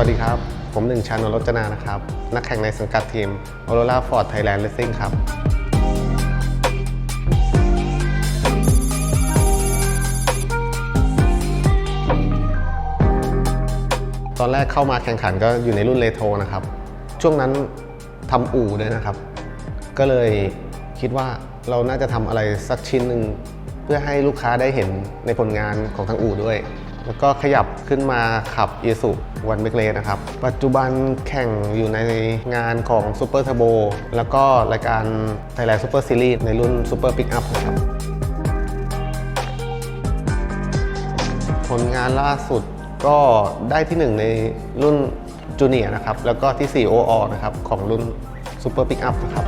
วัสดีครับ ผมหนึ่งชานนรจนานะครับ นักแข่งในสังกัดทีม Aurora Ford Thailand Racing ครับ ตอนแรกเข้ามาแข่งขันก็อยู่ในรุ่นเลโทนะครับ ช่วงนั้นทำอู่ด้วยนะครับ ก็เลยคิดว่าเราน่าจะทำอะไรสักชิ้นหนึ่ง เพื่อให้ลูกค้าได้เห็นในผลงานของทางอู่ด้วย แล้วก็ขยับขึ้นมาขับ i s u วันเมกเลนะครับ ปัจจุบันแข่งอยู่ในงานของ Super Turbo แล้วก็รายการ Thailand Super Series ในรุ่น Super Pickup นะครับผลงานล่าสุดก็ได้ที่หนึ่งในรุ่นจูเนียร์นะครับ แล้วก็ที่ 4 OO นะครับ ของรุ่น Super Pickup นะครับ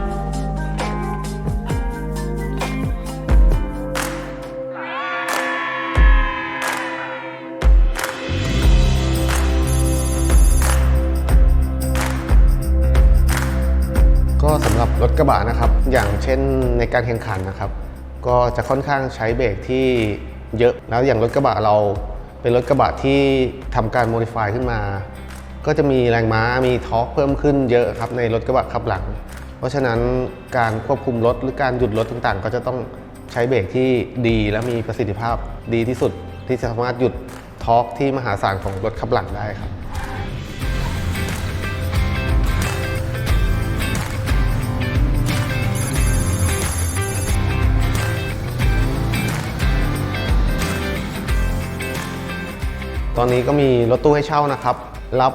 ก็สำหรับรถกระบะนะครับ อย่างเช่นในการแข่งขันนะครับ ก็จะค่อนข้างใช้เบรกที่เยอะแล้วอย่างรถกระบะเราเป็นรถกระบะที่ทำการโมดิฟายขึ้นมา ก็จะมีแรงม้ามีทอร์กเพิ่มขึ้นเยอะครับในรถกระบะขับหลัง เพราะฉะนั้นการควบคุมรถหรือการหยุดรถต่างๆ ก็จะต้องใช้เบรกที่ดีและมีประสิทธิภาพดีที่สุดที่จะสามารถหยุดทอร์กที่มหาศาลของรถขับหลังได้ครับ ตอนนี้ก็มีรถตู้ให้เช่านะครับ รับ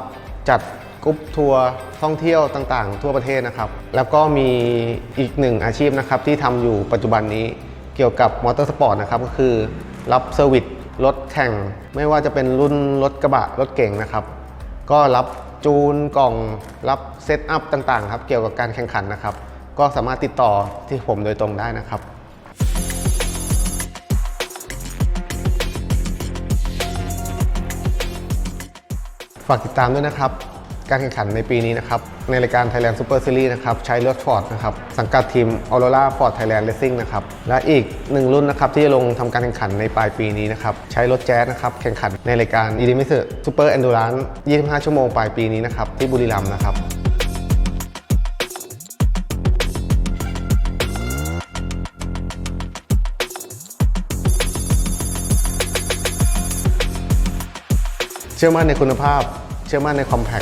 จัดกรุ๊ปทัวร์ท่องเที่ยวต่างๆ ทั่วประเทศนะครับ แล้วก็มีอีกหนึ่งอาชีพนะครับที่ทำอยู่ปัจจุบันนี้เกี่ยวกับมอเตอร์สปอร์ตนะครับก็คือรับเซอร์วิสรถแข่ง ไม่ว่าจะเป็นรุ่นรถกระบะรถเก่งนะครับ ก็รับจูนกล่องรับเซตอัพต่างๆครับเกี่ยวกับการแข่งขันนะครับ ก็สามารถติดต่อที่ผมโดยตรงได้นะครับ ฝากติดตามด้วยนะครับ การแข่งขันในปีนี้นะครับ ในรายการ Thailand Super Series นะครับ ใช้รถฟอร์ดนะครับ สังกัดทีม Aurora Ford Thailand Racing นะครับ และอีกหนึ่งรุ่นนะครับ ที่จะลงทำการแข่งขันในปลายปีนี้นะครับ ใช้รถแจ๊สนะครับ แข่งขันในรายการ e d i m i s Super Endurance 25 ชั่วโมงปลายปีนี้นะครับ ที่บุรีรัมย์นะครับ เชื่อมั่นในคุณภาพ เชื่อมั่นในคอมแพค